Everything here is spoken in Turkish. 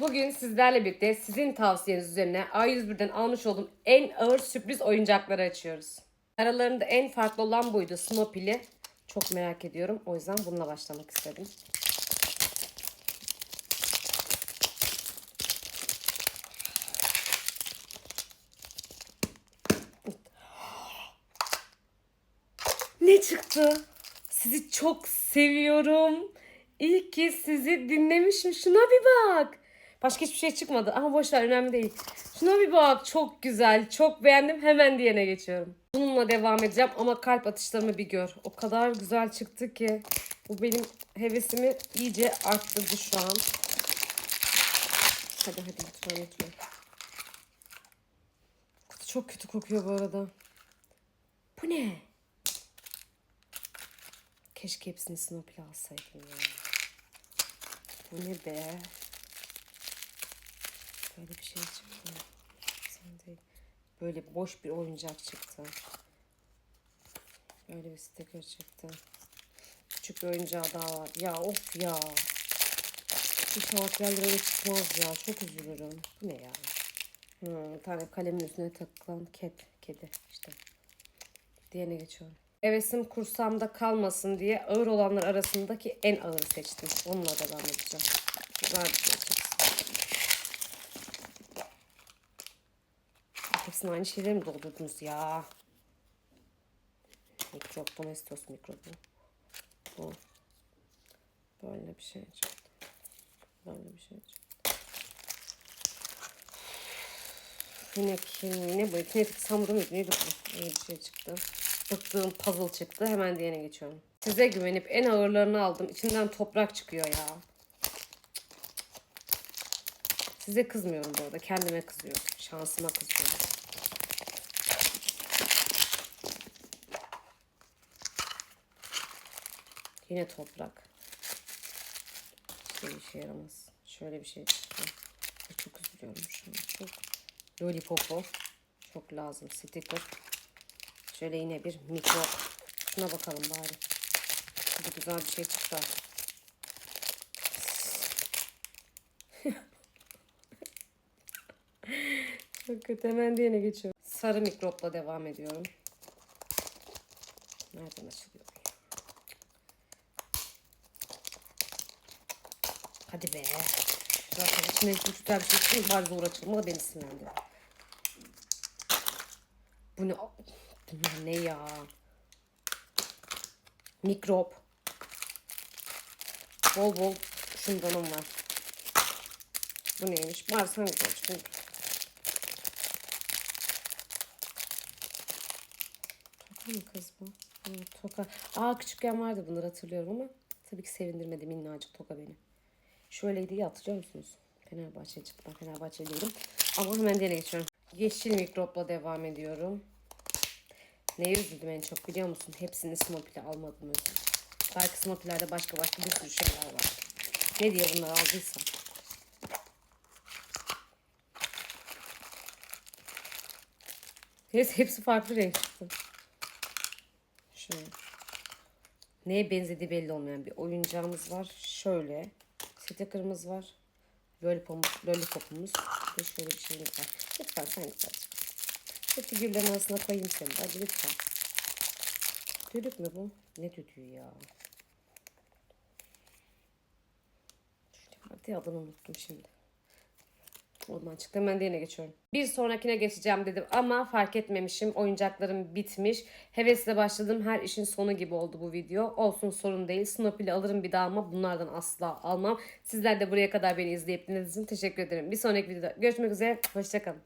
Bugün sizlerle birlikte sizin tavsiyeniz üzerine A101'den almış olduğum en ağır sürpriz oyuncakları açıyoruz. Aralarında en farklı olan buydu Snoopy'li. Çok merak ediyorum. O yüzden bununla başlamak istedim. Ne çıktı? Sizi çok seviyorum. İyi ki sizi dinlemişim. Şuna bir bak. Başka hiçbir şey çıkmadı ama boş ver önemli değil. Şuna bir bak. Çok güzel. Çok beğendim. Hemen diğerine geçiyorum. Bununla devam edeceğim ama kalp atışlarımı bir gör. O kadar güzel çıktı ki. Bu benim hevesimi iyice arttırdı şu an. Hadi hadi lütfen lütfen. Kutu çok kötü kokuyor bu arada. Bu ne? Keşke hepsini Snoopy'le alsaydım ya. Bu ne be? Böyle bir şey çıktı. Sen. Böyle boş bir oyuncak çıktı. Böyle bir sticker çıktı. Küçük bir oyuncağı daha var. Ya of ya. İnşallah yerlere çıkmaz ya. Çok üzülürüm. Bu ne ya? Hmm, tane kalemin üstüne takılan ket, kedi işte. Diğerine geçiyorum. Hevesim kursamda kalmasın diye ağır olanlar arasındaki en ağırı seçtim. Onunla devam edeceğim. Güzel bir şey çıksın. Hepsini aynı şeyleri mi doldurdunuz ya? Mikrop, domestos mikrobu. Bu. Böyle bir şey çıktı. Böyle bir şey çıktı. Yine kim, ne bu? Kinetik samuru muydu? Neydi bu? Öyle bir şey çıktı. Bıktığım puzzle çıktı. Hemen diğerine geçiyorum. Size güvenip en ağırlarını aldım. İçinden toprak çıkıyor ya. Size kızmıyorum bu arada. Kendime kızıyorum. Şansıma kızıyorum. Yine toprak. Hiçbir işe yaramaz. Şöyle bir şey çıktı. Çok üzülüyorum şu an. Çok. Lollipop'u. Çok lazım. Sticker. Şöyle yine bir mikro. Şuna bakalım bari. Bu güzel bir şey çıktı. Çok kötü. Hemen diğerine geçiyorum. Sarı mikropla devam ediyorum. Nereden açılıyor? Hadi be. Zaten içine güzel bir şey çıkıyor. Bari zor açılma beni. Bu ne? Bunlar ne ya? Mikrop. Bol bol şundanım var. Bu neymiş? Bari sen güzel çıkın. Toka mı kız bu? Ha, toka. Aa küçükken vardı bunlar hatırlıyorum ama tabii ki sevindirmedi minnacık toka beni. Ya hatırlıyor musunuz? Fenerbahçe çıktı. Fenerbahçe değilim. Ama hemen diğerine geçiyorum. Yeşil mikropla devam ediyorum. Neye üzüldüm en çok biliyor musun? Hepsini Snoopy'le almadım üzüldüm. Belki Snoopy'lerde başka başka bir sürü şeyler var. Ne diye bunları aldıysam. Hepsi, hepsi farklı renk çıktı. Şöyle. Neye benzediği belli olmayan bir oyuncağımız var. Şöyle. Sticker'ımız var. Lollipopumuz, lollipopumuz. Ve şöyle bir şeyimiz var. Lütfen sen güzel çık. Şu figürlerin arasına koyayım seni. Hadi lütfen. Düdük mü bu? Ne düdüğü ya? Hadi adını unuttum şimdi. Ondan çıktı. Hemen diğerine geçiyorum. Bir sonrakine geçeceğim dedim ama fark etmemişim. Oyuncaklarım bitmiş. Hevesle başladım. Her işin sonu gibi oldu bu video. Olsun sorun değil. Snoopy'li alırım bir daha ama bunlardan asla almam. Sizler de buraya kadar beni izleyip dinlediğiniz için teşekkür ederim. Bir sonraki videoda görüşmek üzere. Hoşçakalın.